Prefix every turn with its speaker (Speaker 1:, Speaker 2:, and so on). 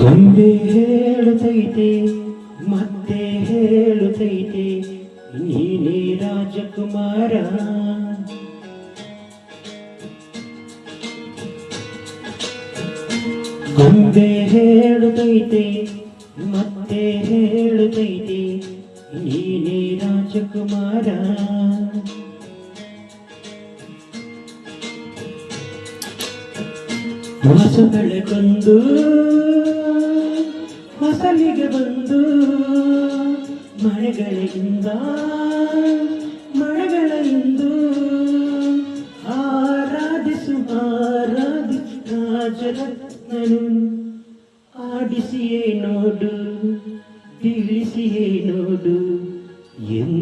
Speaker 1: ಗೊಂಬೆ ಹೇಳುತ್ತೈತೆ ಮತ್ತೆ ಹೇಳುತ್ತೈತೆ ನೀನೇ ರಾಜಕುಮಾರ. ಗೊಂಬೆ ಹೇಳುತ್ತೈತೆ ಮತ್ತೆ ಹೇಳುತ್ತೈತೆ ನೀನೇ ರಾಜಕುಮಾರ. ಹೊಸಗಳ ಕೊಂದು ಹೊಸಲಿಗೆ ಬಂದು ಮಳೆಗಳಿಂದ ಮಳೆಗಳೆಂದು ಆರಾಧಿಸು ಆರಾಧಿಸು ರಾಜರತ್ನನು. ಆಡಿಸಿಯೇ ನೋಡು ತಿಳಿಸಿಯೇ ನೋಡು ಎಂದು